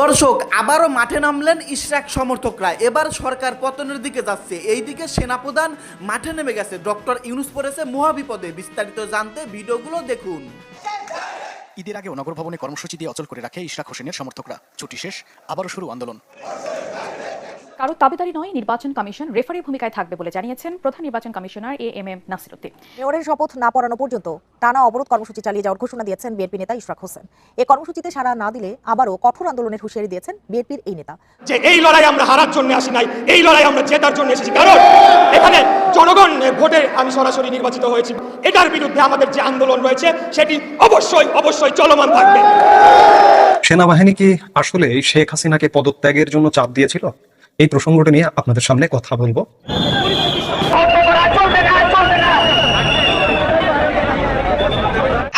দর্শক, আবারও মাঠে নামলেন ইশরাক সমর্থকরা। এবার সরকার পতনের দিকে যাচ্ছে। এই এইদিকে সেনাপ্রধান মাঠে নেমে গেছে। ডক্টর ইউনুস পড়েছে মহাবিপদে। বিস্তারিত জানতে ভিডিওগুলো দেখুন। ঈদের আগে নগর ভবনে কর্মসূচি দিয়ে অচল করে রাখে ইশরাক হোসেনের সমর্থকরা। ছুটি শেষ, আবারও শুরু আন্দোলন। কারও দাবিদারি নয় নির্বাচন কমিশন রেফারি ভূমিকায় থাকবে বলে জানিয়েছেন প্রধান নির্বাচন commissioner A M M Nasiruddin. মেয়রের শপথ না পড়ানো পর্যন্ত টানা অবরোধ কর্মসূচি চালিয়ে যাওয়ার ঘোষণা দিয়েছেন বিএনপি নেতা ইশরাক হোসেন। এই কর্মসূচিতে সাড়া না দিলে আবারও কঠোর আন্দোলনের হুঁশিয়ারি দিয়েছেন বিএনপির এই নেতা। যে এই লড়াই আমরা হারার জন্য আসি নাই এই লড়াই আমরা জেতার জন্য এসেছি। কারণ এখানে জনগণ ভোটে আমি সরাসরি নির্বাচিত হয়েছি। এটার বিরুদ্ধে আমাদের যে আন্দোলন রয়েছে সেটি অবশ্যই অবশ্যই চলমান থাকবে। সেনাবাহিনী কি আসলে শেখ হাসিনাকে পদত্যাগের জন্য চাপ দিয়েছিল? এই প্রসঙ্গটা নিয়ে আপনাদের সামনে কথা বলব।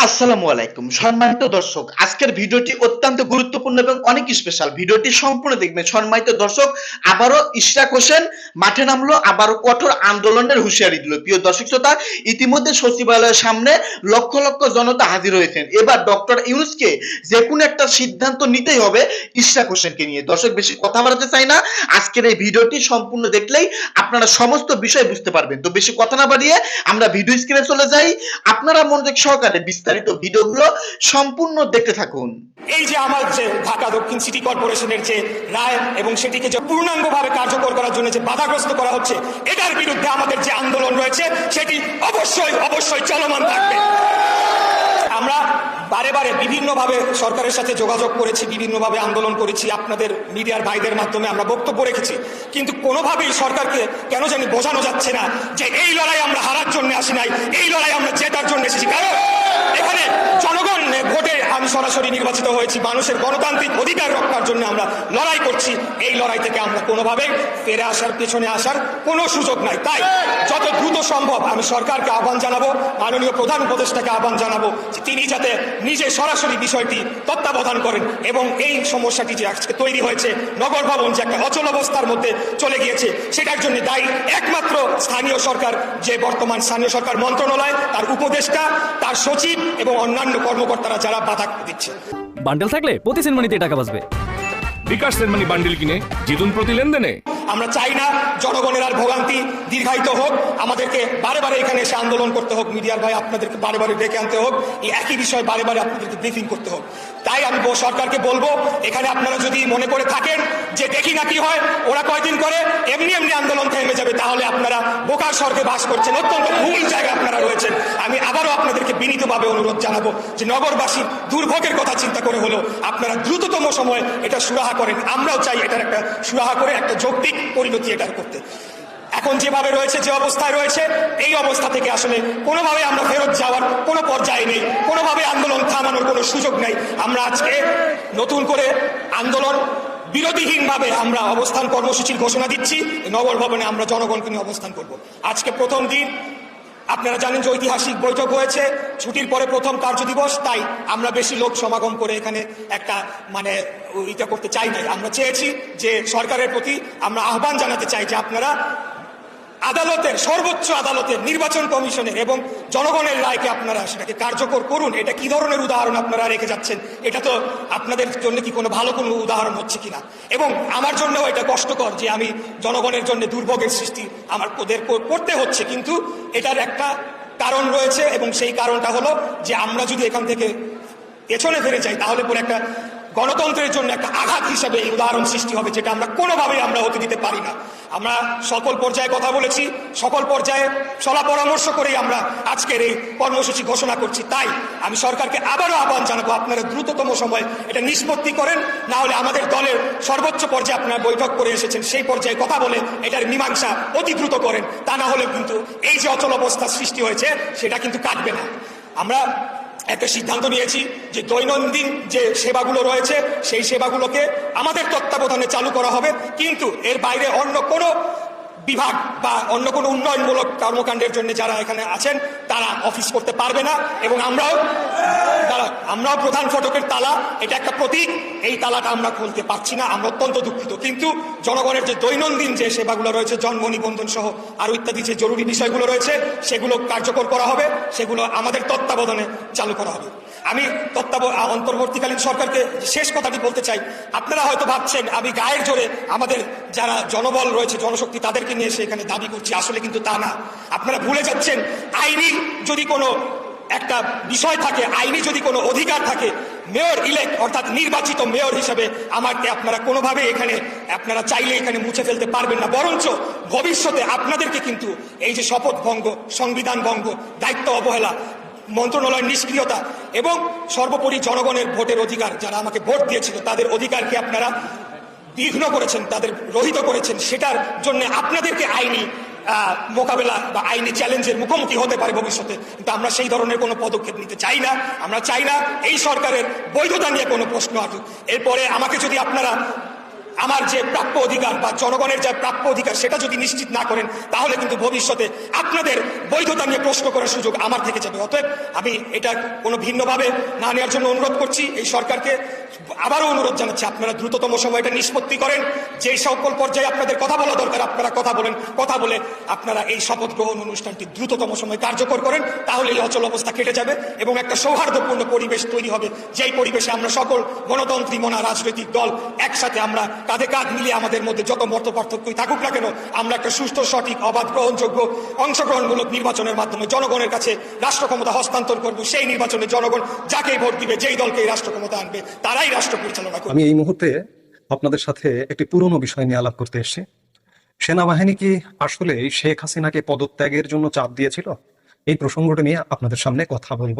আসসালামু আলাইকুম। সম্মানিত দর্শক, আজকের ভিডিওটি অত্যন্ত গুরুত্বপূর্ণ এবং অনেক স্পেশাল ভিডিওটি সম্পূর্ণ দেখবেন। সম্মানিত দর্শক, আবারও ইশরাক হোসেন মাঠে নামলো, আবারও কঠোর আন্দোলনের হুঁশিয়ারি দিল। প্রিয় দর্শক শ্রোতা, ইতিমধ্যে সচিবালয়ের সামনে লক্ষ লক্ষ জনতা হাজির হয়েছেন। এবার ডক্টর ইউনুসকে যে কোনো একটা সিদ্ধান্ত নিতেই হবে ইশরাক হোসেনকে নিয়ে। দর্শক, বেশি কথা বাড়াতে চাই না। আজকের এই ভিডিওটি সম্পূর্ণ দেখলেই আপনারা সমস্ত বিষয় বুঝতে পারবেন। তো বেশি কথা না বাড়িয়ে আমরা ভিডিও স্ক্রিনে চলে যাই। আপনারা মনোযোগ সহকারে বিস্তারিত ভিডিওগুলো সম্পূর্ণ দেখতে থাকুন। এই যে আমার যে ঢাকা দক্ষিণ সিটি কর্পোরেশনের যে রায় এবং সেটিকে যে পূর্ণাঙ্গভাবে কার্যকর করার জন্য যে বাধাগ্রস্ত করা হচ্ছে, এটার বিরুদ্ধে আমাদের যে আন্দোলন রয়েছে, সেটি অবশ্যই অবশ্যই চলমান থাকবে। আমরা বারে বারে বিভিন্নভাবে সরকারের সাথে যোগাযোগ করেছি, বিভিন্নভাবে আন্দোলন করেছি, আপনাদের মিডিয়ার ভাইদের মাধ্যমে আমরা বক্তব্য রেখেছি। কিন্তু কোনোভাবেই সরকারকে কেন জানি বোঝানো যাচ্ছে না যে এই লড়াই আমরা হারার জন্য আসি নাই, এই লড়াই আমরা জেতার জন্য এসেছি। কারণ এখানে জনগণ ভোটে আমি সরাসরি নির্বাচিত হয়েছি। মানুষের গণতান্ত্রিক অধিকার রক্ষার জন্য আমরা লড়াই করছি। এই লড়াই থেকে আমরা কোনোভাবে ফিরে আসার পেছনে আসার কোনো সুযোগ নাই। তাই যত দ্রুত সম্ভব আমি সরকারকে আহ্বান জানাব, মাননীয় প্রধান উপদেষ্টাকে আহ্বান জানাব যে তিনি যাতে নিজে সরাসরি বিষয়টি তত্ত্বাবধান করেন এবং এই সমস্যাটি যে আজকে তৈরি হয়েছে, নগর ভবন যে একটা অচল অবস্থার মধ্যে চলে গিয়েছে, সেটার জন্য দায়ী একমাত্র স্থানীয় সরকার, যে বর্তমান স্থানীয় সরকার মন্ত্রণালয়, তার উপদেষ্টা, তার সচিব এবং অন্যান্য কর্মকর্তারা যারা বাধা দিচ্ছে। বান্ডেল থাকলে প্রতি সেনমানিতে টাকা বাঁচবে। বিকাশ সেনমানি বান্ডিল কিনে জিতুন প্রতি লেনদেনে। আমরা চাই না জনগণের আর ভোগান্তি দীর্ঘায়িত হোক। আমাদেরকে বারে বারে এখানে এসে আন্দোলন করতে হোক, মিডিয়ার ভাই আপনাদেরকে বারে বারে ডেকে আনতে হোক, এই একই বিষয় বারে বারে আপনাদেরকে ব্রিফিং করতে হোক। তাই আমি সরকারকে বলব, এখানে আপনারা যদি মনে করে থাকেন যে দেখি না কি হয়, ওরা কয়দিন করে এমনি এমনি আন্দোলন থেমে যাবে, তাহলে আপনারা বোকার স্বর্গে বাস করছেন। অত্যন্ত ভুল জায়গায় আপনারা রয়েছেন। আমি আবারও আপনাদেরকে বিনীতভাবে অনুরোধ জানাব যে নগরবাসীর দুর্ভোগের কথা চিন্তা করে হলো আপনারা দ্রুততম সময়ে এটা সুরাহা করেন। আমরাও চাই এটার একটা সুরাহা করে, একটা যৌক্তিক পরিণতি এটার করতে। এখন যেভাবে রয়েছে, যে অবস্থায় রয়েছে, এই অবস্থা থেকে আসলে কোনোভাবে আমরা ফেরত যাওয়ার কোনো পর্যায়ে নেই, কোনোভাবে আন্দোলন থামানোর কোনো সুযোগ নেই। আমরা আজকে নতুন করে আন্দোলন বিরোধীহীনভাবে আমরা অবস্থান কর্মসূচির ঘোষণা দিচ্ছি, নগর ভবনে আমরা জনগণকে নিয়ে অবস্থান করব। আজকে প্রথম দিন আপনারা জানেন যে ঐতিহাসিক বৈঠক হয়েছে। ছুটির পরে প্রথম কার্য দিবস, তাই আমরা বেশি লোক সমাগম করে এখানে একটা মানে ইটা করতে চাই নাই। আমরা চেয়েছি যে সরকারের প্রতি আমরা আহ্বান জানাতে চাই যে আপনারা আদালতের, সর্বোচ্চ আদালতের নির্বাচন কমিশনের এবং জনগণের রায়কে আপনারা সেটাকে কার্যকর করুন। এটা কি ধরনের উদাহরণ আপনারা রেখে যাচ্ছেন? এটা তো আপনাদের জন্য কি কোনো ভালো কোনো উদাহরণ হচ্ছে কিনা? এবং আমার জন্যও এটা কষ্টকর যে আমি জনগণের জন্য দুর্ভোগের সৃষ্টি আমার ওদের কর- করতে হচ্ছে। কিন্তু এটার একটা কারণ রয়েছে এবং সেই কারণটা হলো যে আমরা যদি এখান থেকে পেছনে ফিরে যাই, তাহলে পরে একটা গণতন্ত্রের জন্য একটা আঘাত হিসাবে এই উদাহরণ সৃষ্টি হবে, যেটা আমরা কোনোভাবেই আমরা হতে দিতে পারি না। আমরা সকল পর্যায়ে কথা বলেছি, সকল পর্যায়ে সলা পরামর্শ করেই আমরা আজকের এই কর্মসূচি ঘোষণা করছি। তাই আমি সরকারকে আবারও আহ্বান জানাব, আপনারা দ্রুততম সময় এটা নিষ্পত্তি করেন, না হলে আমাদের দলের সর্বোচ্চ পর্যায়ে আপনারা বৈঠক করে এসেছেন, সেই পর্যায়ে কথা বলে এটার মীমাংসা অতি দ্রুত করেন। তা না হলে কিন্তু এই যে অচল অবস্থা সৃষ্টি হয়েছে, সেটা কিন্তু কাটবে না। আমরা একটা সিদ্ধান্ত নিয়েছি যে দৈনন্দিন যে সেবাগুলো রয়েছে, সেই সেবাগুলোকে আমাদের তত্ত্বাবধানে চালু করা হবে। কিন্তু এর বাইরে অন্য কোনো বিভাগ বা অন্য কোনো উন্নয়নমূলক কর্মকাণ্ডের জন্য যারা এখানে আছেন, তারা অফিস করতে পারবে না। এবং আমরাও তারা আমরাও প্রধান ফটকের তালা, এটা একটা প্রতীক। এই তালাটা আমরা খুলতে পারছি না, আমরা অত্যন্ত দুঃখিত। কিন্তু জনগণের যে দৈনন্দিন যে সেবাগুলো রয়েছে, জন্ম, নিবন্ধন সহ আরও ইত্যাদি যে জরুরি বিষয়গুলো রয়েছে, সেগুলো কার্যকর করা হবে, সেগুলো আমাদের তত্ত্বাবধানে চালু করা হবে। আমি তত্ত্বাব অন্তর্বর্তীকালীন সরকারকে শেষ কথাটি বলতে চাই। আপনারা হয়তো ভাবছেন, আমি গায়ের জোরে আমাদের যারা জনবল রয়েছে, জনশক্তি, তাদেরকে নিয়ে এসে এখানে দাবি করছি। আসলে কিন্তু তা না। আপনারা ভুলে যাচ্ছেন, আইনি যদি কোনো একটা বিষয় থাকে, আইনি যদি কোনো অধিকার থাকে, মেয়র ইলেক্ট, অর্থাৎ নির্বাচিত মেয়র হিসেবে আমাকে আপনারা কোনোভাবে এখানে, আপনারা চাইলে এখানে মুছে ফেলতে পারবেন না। বরঞ্চ ভবিষ্যতে আপনাদেরকে কিন্তু এই যে শপথ ভঙ্গ, সংবিধান ভঙ্গ, দায়িত্ব অবহেলা মন্ত্রণালয়ের নিষ্ক্রিয়তা এবং সর্বোপরি জনগণের ভোটের অধিকার, যারা আমাকে ভোট দিয়েছিল, তাদের অধিকারকে আপনারা বিঘ্ন করেছেন, তাদের রহিত করেছেন, সেটার জন্য আপনাদেরকে আইনি মোকাবেলা বা আইনি চ্যালেঞ্জের মুখোমুখি হতে পারে ভবিষ্যতে। কিন্তু আমরা সেই ধরনের কোনো পদক্ষেপ নিতে চাই না। আমরা চাই না এই সরকারের বৈধতা নিয়ে কোনো প্রশ্ন আসুক এরপরে আমাকে যদি আপনারা আমার যে প্রাপ্য অধিকার বা জনগণের যে প্রাপ্য অধিকার সেটা যদি নিশ্চিত না করেন, তাহলে কিন্তু ভবিষ্যতে আপনাদের বৈধতা নিয়ে প্রশ্ন করার সুযোগ আমার থেকে যাবে। অতএব আমি এটা কোনো ভিন্নভাবে না নেওয়ার জন্য অনুরোধ করছি। এই সরকারকে আবারও অনুরোধ জানাচ্ছি, আপনারা দ্রুততম সময়টা নিষ্পত্তি করেন। যে সকল পর্যায়ে আপনাদের কথা বলা দরকার, আপনারা কথা বলেন। কথা বলে আপনারা এই শপথ গ্রহণ অনুষ্ঠানটি দ্রুততম সময় কার্যকর করেন তাহলে এই অচল অবস্থা কেটে যাবে এবং একটা সৌহার্দ্যপূর্ণ পরিবেশ তৈরি হবে। যেই পরিবেশে আমরা সকল গণতন্ত্রী, মনা রাজনৈতিক দল একসাথে আমরা কাঁধে কাঁধ মিলিয়ে আমাদের মধ্যে যত মত পার্থক্যই থাকুক না কেন, আমরা একটা সুস্থ সঠিক, অবাধ, গ্রহণযোগ্য, অংশগ্রহণমূলক নির্বাচনের মাধ্যমে জনগণের কাছে রাষ্ট্র ক্ষমতা হস্তান্তর করব। সেই নির্বাচনে জনগণ যাকেই ভোট দিবে, যেই দলকে এই রাষ্ট্র ক্ষমতা আনবে, তারাই রাষ্ট্র পরিচালনা করবে। আমি এই মুহূর্তে আপনাদের সাথে একটি পুরনো বিষয় নিয়ে আলাপ করতে এসেছি। সেনাবাহিনী কি আসলে শেখ হাসিনাকে পদত্যাগের জন্য চাপ দিয়েছিল? এই প্রসঙ্গটা নিয়ে আপনাদের সামনে কথা বলব।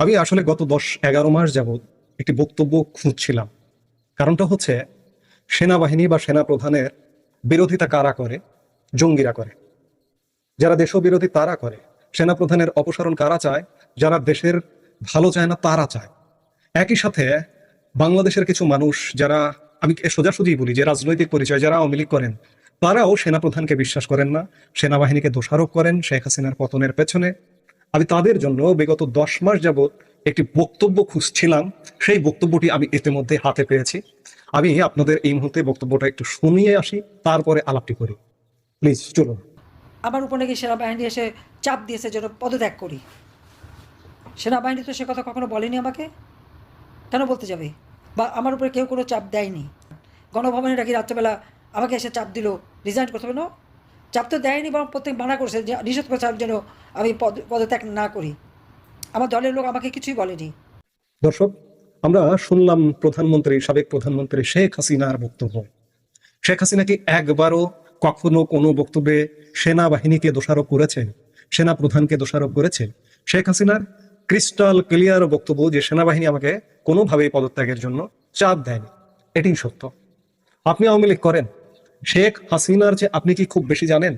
আমি আসলে গত দশ এগারো মাস যাবৎ একটি বক্তব্য খুঁজছিলাম। কারণটা হচ্ছে সেনাবাহিনী বা সেনা প্রধানের বিরোধিতা কারা করে? জঙ্গিরা করে। যারা দেশবিরোধী তারা করে। সেনা প্রধানের অপসারণ কারা চায়? যারা দেশের ভালো চায় না তারা চায়। একই সাথে বাংলাদেশের কিছু মানুষ যারা, আমি সোজাসুজি বলি যে রাজনৈতিক পরিচয় যারা আওয়ামী লীগ করেন, তারাও সেনাপ্রধানকে বিশ্বাস করেন না, সেনাবাহিনীকে দোষারোপ করেন শেখ হাসিনার পতনের পেছনে। আমি তাদের জন্য বিগত দশ মাস যাবৎ একটি বক্তব্য খুঁজছিলাম, সেই বক্তব্যটি আমি ইতিমধ্যে হাতে পেয়েছি। আমি আপনাদের এই মুহূর্তে বক্তব্যটা একটু শুনিয়ে আসি, তারপরে আলাপটি করি। প্লিজ, চলুন। আমার উপর নাকি সেনাবাহিনী এসে চাপ দিয়েছে যেন পদত্যাগ করি। সেনাবাহিনী তো সে কথা কখনো বলেনি আমাকে? কেন বলতে যাবে? বা আমার উপরে কেউ কোনো চাপ দেয়নি? গণভবনে নাকি রাত্রেবেলা আমাকে এসে চাপ দিল রিজাইন করতে হবে না চাপ তো দেয়নি, বরং প্রত্যেক মানা করছে নিষেধ করছে যেন আমি পদ, পদত্যাগ না করি। আমার দলের লোক আমাকে কিছুই বলেনি। দর্শক, আমরা শুনলাম প্রধানমন্ত্রী, সাবেক প্রধানমন্ত্রী শেখ হাসিনার বক্তব্য। শেখ হাসিনা কি একবারও কখনো কোনো বক্তব্যে সেনাবাহিনীকে দোষারোপ করেছেন সেনা প্রধানকে দোষারোপ করেছেন শেখ হাসিনার ক্রিস্টাল ক্লিয়ার বক্তব্য যে সেনাবাহিনী আমাকে কোনোভাবেই পদত্যাগের জন্য চাপ দেয়নি এটি সত্য। আপনি আওয়ামী লীগ করেন। শেখ হাসিনার যে আপনি কি খুব বেশি জানেন?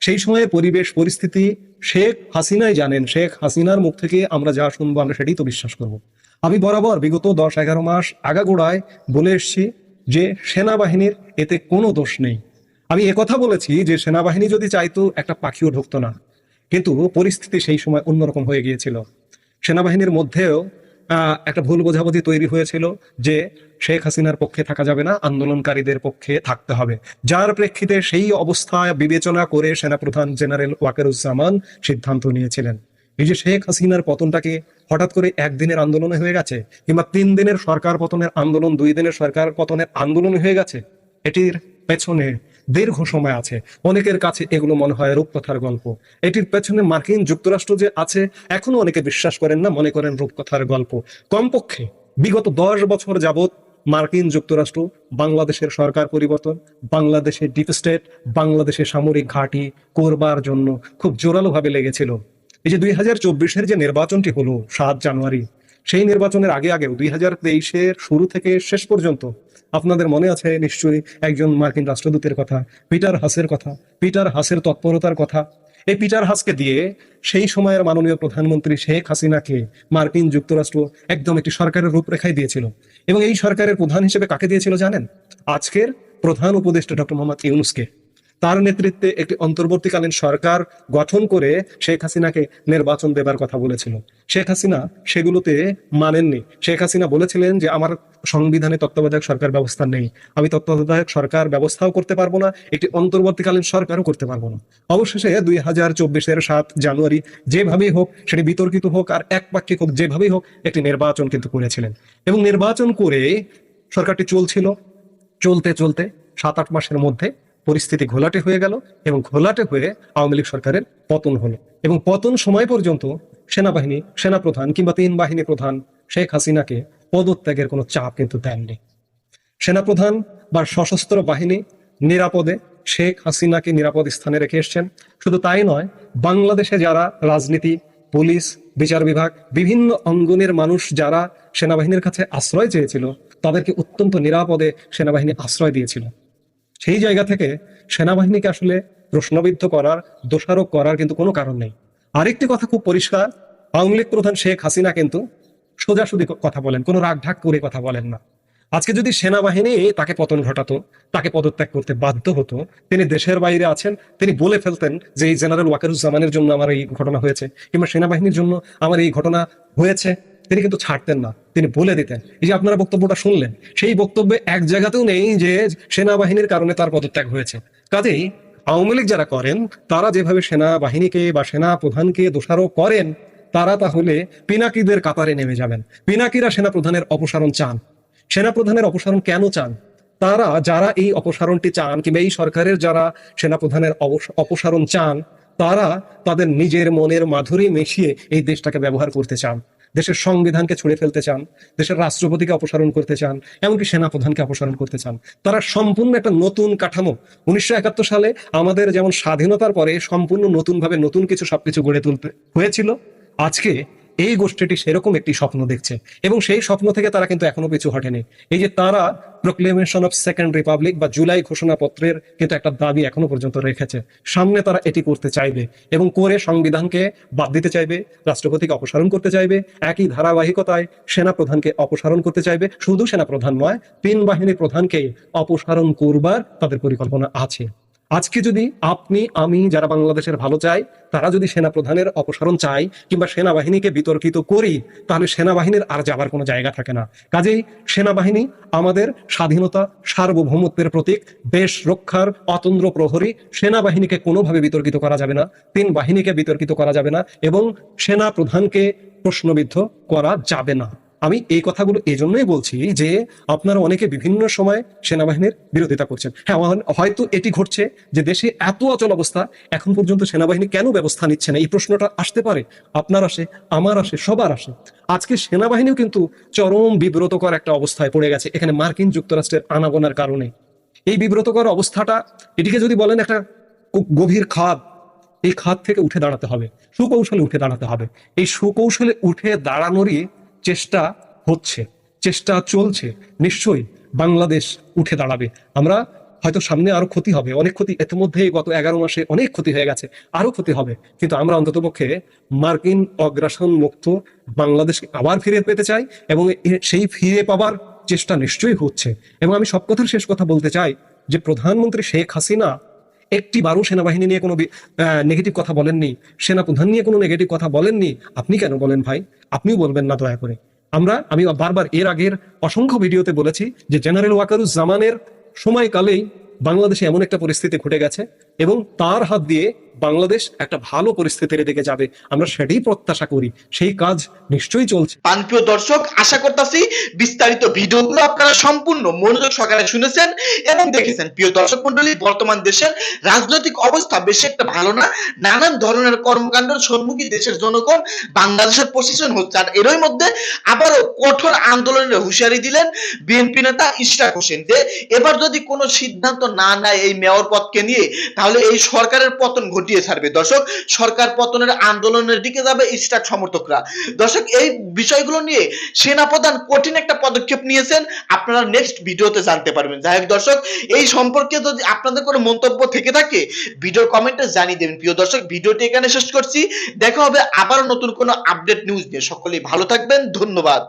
সেই সময়ে পরিবেশ, পরিস্থিতি শেখ হাসিনাই জানেন। শেখ হাসিনার মুখ থেকে আমরা যা শুনব, আমরা সেটাই তো বিশ্বাস করব। আমি বরাবর বিগত দশ, এগারো মাস আগাগোড়ায় বলে এসছি যে সেনাবাহিনীর এতে কোনো দোষ নেই। আমি একথা বলেছি যে সেনাবাহিনী যদি চাইতো, একটা পাখিও ঢুকতো না। কিন্তু পরিস্থিতি সেই সময় অন্যরকম হয়ে গিয়েছিল। সেনাবাহিনীর মধ্যেও একটা ভুল বোঝাবুঝি তৈরি হয়েছিল যে শেখ হাসিনার পক্ষে থাকা যাবে না, আন্দোলনকারীদের পক্ষে থাকতে হবে। যার প্রেক্ষিতে সেই অবস্থায় বিবেচনা করে সেনাপ্রধান জেনারেল ওয়াকারুজ্জামান সিদ্ধান্ত নিয়েছিলেন। এই যে শেখ হাসিনার পতনটাকে হঠাৎ করে একদিনের আন্দোলনে হয়ে গেছে, কিংবা তিন দিনের সরকার পতনের আন্দোলন, দুই দিনের সরকার পতনের আন্দোলন হয়ে গেছে, এটির পেছনে দীর্ঘ সময় আছে। অনেকের কাছে এগুলো মনে হয় রূপকথার গল্প। এটির পেছনে মার্কিন যুক্তরাষ্ট্র যে আছে, এখনও অনেকে বিশ্বাস করেন না, মনে করেন রূপকথার গল্প। কমপক্ষে বিগত দশ বছর যাবত মার্কিন যুক্তরাষ্ট্র, বাংলাদেশের সরকার পরিবর্তন, বাংলাদেশের ডিপ স্টেট বাংলাদেশের সামরিক ঘাঁটি করবার জন্য খুব জোরালোভাবে লেগেছিল। এই যে দুই হাজার চব্বিশের যে নির্বাচনটি হলো সাত জানুয়ারি, সেই নির্বাচনের আগে আগেও দুই হাজার তেইশের শুরু থেকে শেষ পর্যন্ত আপনাদের মনে আছে নিশ্চয়ই একজন মার্কিন রাষ্ট্রদূতের কথা, পিটার হাসের কথা, পিটার হাসের তৎপরতার কথা। এই পিটার হাসকে দিয়ে সেই সময়ের মাননীয় প্রধানমন্ত্রী শেখ হাসিনাকে মার্কিন যুক্তরাষ্ট্র একদম একটি সরকারের রূপরেখায় দিয়েছিল। এবং এই সরকারের প্রধান হিসেবে কাকে দিয়েছিল জানেন? আজকের প্রধান উপদেষ্টা ডক্টর মোহাম্মদ ইউনুসকে। তার নেতৃত্বে একটি অন্তর্বর্তীকালীন সরকার গঠন করে শেখ হাসিনাকে নির্বাচন দেবার কথা বলেছিল। শেখ হাসিনা সেগুলোতে মানেননি। শেখ হাসিনা বলেছিলেন যে, আমার সংবিধানে তত্ত্বাবধায়ক সরকার ব্যবস্থা নেই। আমি তত্ত্বাবধায়ক সরকার ব্যবস্থাও করতে পারব না, একটি অন্তর্বর্তীকালীন সরকারও করতে পারব না। অবশেষে দুই হাজার চব্বিশের সাত জানুয়ারি যেভাবেই হোক, সেটি বিতর্কিত হোক আর একপাক্ষিক হোক, যেভাবেই হোক, একটি নির্বাচন কিন্তু করেছিলেন। এবং নির্বাচন করে সরকারটি চলছিল। চলতে চলতে সাত আট মাসের মধ্যে পরিস্থিতি ঘোলাটে হয়ে গেল এবং ঘোলাটে হয়ে আওয়ামী লীগ সরকারের পতন হলো। এবং পতন সময় পর্যন্ত সেনাবাহিনী, সেনাপ্রধান কিংবা তিন বাহিনী প্রধান শেখ হাসিনাকে পদত্যাগের কোনো চাপ কিন্তু দেননি। সেনাপ্রধান বা সশস্ত্র বাহিনী নিরাপদে শেখ হাসিনাকে নিরাপদ স্থানে রেখে এসছেন। শুধু তাই নয়, বাংলাদেশে যারা রাজনীতি, পুলিশ, বিচার বিভাগ, বিভিন্ন অঙ্গনের মানুষ যারা সেনাবাহিনীর কাছে আশ্রয় চেয়েছিল, তাদেরকে অত্যন্ত নিরাপদে সেনাবাহিনী আশ্রয় দিয়েছিল। সেই জায়গা থেকে সেনাবাহিনীকে আসলে প্রশ্নবিদ্ধ করার, দোষারোপ করার কিন্তু কোনো কারণ নেই। আরেকটি কথা খুব পরিষ্কার, আওয়ামী লীগ প্রধান শেখ হাসিনা কিন্তু সোজাসুজি কথা বলেন, কোনো রাগ ঢাক করে কথা বলেন না। আজকে যদি সেনাবাহিনী তাকে পতন ঘটাতো, তাকে পদত্যাগ করতে বাধ্য হতো, তিনি দেশের বাইরে আছেন, তিনি বলে ফেলতেন যে এই জেনারেল ওয়াকারুজ্জামানের জন্য আমার এই ঘটনা হয়েছে, কিংবা সেনাবাহিনীর জন্য আমার এই ঘটনা হয়েছে। তিনি কিন্তু ছাড়তেন না, তিনি বলে দিতেন। এই যে আপনারা বক্তব্যটা শুনলেন, সেই বক্তব্যে এক জায়গাতেও নেই যে সেনাবাহিনীর কারণে তার পদত্যাগ হয়েছে। কাজেই আওয়ামী লীগ যারা করেন, তারা যেভাবে সেনাবাহিনীকে বা সেনা প্রধানকে দোষারোপ করেন, তারা তাহলে পিনাকিদের কাতারে নেমে যাবেন। পিনাকিরা সেনা প্রধানের অপসারণ চান। সেনা প্রধানের অপসারণ কেন চান? তারা যারা এই অপসারণটি চান কিংবা এই সরকারের যারা সেনা প্রধানের অবস- অপসারণ চান, তারা তাদের নিজের মনের মাধুরী মিশিয়ে এই দেশটাকে ব্যবহার করতে চান। দেশের সংবিধানকে ছুঁড়ে ফেলতে চান, দেশের রাষ্ট্রপতিকে অপসারণ করতে চান, এমনকি সেনাপ্রধানকে অপসারণ করতে চান। তারা সম্পূর্ণ একটা নতুন কাঠামো। উনিশশো একাত্তর সালে আমাদের যেমন স্বাধীনতার পরে সম্পূর্ণ নতুনভাবে নতুন কিছু সবকিছু গড়ে তুলতে হয়েছিল, আজকে এই গোষ্ঠীটি সেরকম একটি স্বপ্ন দেখছে। এবং সেই স্বপ্ন থেকে তারা কিন্তু এখনও পিছু হটেনি। এই যে তারা প্রোক্লেমেশন অফ সেকেন্ড রিপাবলিক বা জুলাই ঘোষণাপত্রের কিন্তু একটা দাবি এখনও পর্যন্ত রেখেছে। সামনে তারা এটি করতে চাইবে এবং করে সংবিধানকে বাদ দিতে চাইবে, রাষ্ট্রপতিকে অপসারণ করতে চাইবে, একই ধারাবাহিকতায় সেনা প্রধানকে অপসারণ করতে চাইবে, শুধু সেনা প্রধান নয়, তিন বাহিনীর প্রধানকে অপসারণ করবার তাদের পরিকল্পনা আছে। আজকে যদি আপনি, আমি যারা বাংলাদেশের ভালো চাই, তারা যদি সেনা প্রধানের অপসারণ চাই কিংবা সেনাবাহিনীকে বিতর্কিত করি, তাহলে সেনাবাহিনীর আর যাবার কোনো জায়গা থাকে না। কাজেই সেনাবাহিনী আমাদের স্বাধীনতা, সার্বভৌমত্বের প্রতীক, দেশ রক্ষার অতন্দ্র প্রহরী, সেনাবাহিনীকে কোনোভাবে বিতর্কিত করা যাবে না, তিন বাহিনীকে বিতর্কিত করা যাবে না এবং সেনা প্রধানকে প্রশ্নবিদ্ধ করা যাবে না। আমি এই কথাগুলো এই জন্যই বলছি যে আপনারা অনেকে বিভিন্ন সময় সেনাবাহিনীর বিরোধিতা করছেন। হ্যাঁ হয়তো এটি ঘটছে যে দেশে এত অচল অবস্থা, এখন পর্যন্ত সেনাবাহিনী কেন ব্যবস্থা নিচ্ছে না? এই প্রশ্নটা আসতে পারে। আপনার আসে, আমার আসে, সবার আসে। আজকে সেনাবাহিনীও কিন্তু চরম বিব্রতকর একটা অবস্থায় পড়ে গেছে, এখানে মার্কিন যুক্তরাষ্ট্রের আনাগোনার কারণে। এই বিব্রতকর অবস্থাটা, এটিকে যদি বলেন একটা গভীর খাদ, এই খাদ থেকে উঠে দাঁড়াতে হবে, সুকৌশলে উঠে দাঁড়াতে হবে। এই সুকৌশলে উঠে দাঁড়ানোরই চেষ্টা হচ্ছে, চেষ্টা চলছে। নিশ্চয়ই বাংলাদেশ উঠে দাঁড়াবে। আমরা হয়তো সামনে আরও ক্ষতি হবে। অনেক ক্ষতি ইতিমধ্যে গত এগারো মাসে অনেক ক্ষতি হয়ে গেছে। আরও ক্ষতি হবে। কিন্তু আমরা অন্তত পক্ষে মার্কিন অগ্রাসন মুক্ত বাংলাদেশকে আবার ফিরে পেতে চাই এবং সেই ফিরে পাবার চেষ্টা নিশ্চয়ই হচ্ছে। এবং আমি সব কথার শেষ কথা বলতে চাই যে প্রধানমন্ত্রী শেখ হাসিনা একটি বারও সেনাবাহিনী নিয়ে কোনো নেগেটিভ কথা বলেননি সেনা প্রধান নিয়ে কোনো নেগেটিভ কথা বলেননি, আপনি কেন বলেন ভাই? আপনিও বলবেন না দয়া করে। আমরা, আমি বারবার এর আগের অসংখ্য ভিডিওতে বলেছি যে জেনারেল ওয়াকারুজ্জামানের সময়কালেই বাংলাদেশে এমন একটা পরিস্থিতি ঘটে গেছে এবং তার হাত দিয়ে বাংলাদেশ একটা ভালো পরিস্থিতির দিকে যাবে। আমরা সেটাই প্রত্যাশা করি। সেই কাজ নিশ্চয়ই চলছে। প্রিয় দর্শক, আশা করতেছি বিস্তারিত ভিডিওগুলো আপনারা সম্পূর্ণ মনোযোগ সহকারে শুনেছেন এবং দেখেছেন। প্রিয় দর্শক মন্ডলী বর্তমান দেশের রাজনৈতিক অবস্থা বেশি একটা ভালো না। নানান ধরনের কর্মকাণ্ডের সম্মুখীন দেশের জনগণ বাংলাদেশের প্রশাসন হচ্ছে। আর এরই মধ্যে আবারও কঠোর আন্দোলনের হুঁশিয়ারি দিলেন বিএনপি নেতা ইশরাক হোসেন যে, এবার যদি কোনো সিদ্ধান্ত না নেয় এই মেয়র পদকে নিয়ে, তাহলে এই সরকারের পতন ঘটিয়ে ছাড়বে। দর্শক, সরকার পতনের আন্দোলনের দিকে যাবে ইস্টাক সমর্থকরা। দর্শক, এই বিষয়গুলো নিয়ে সেনাপ্রধান কঠিন একটা পদক্ষেপ নিয়েছেন। আপনারা নেক্সট ভিডিওতে জানতে পারবেন। যাই দর্শক, এই সম্পর্কে যদি আপনাদের কোনো মন্তব্য থেকে থাকে ভিডিও কমেন্টে জানিয়ে দেবেন। প্রিয় দর্শক, ভিডিওটি এখানে শেষ করছি। দেখা হবে আবারও নতুন কোনো আপডেট নিউজ নিয়ে। সকলেই ভালো থাকবেন। ধন্যবাদ।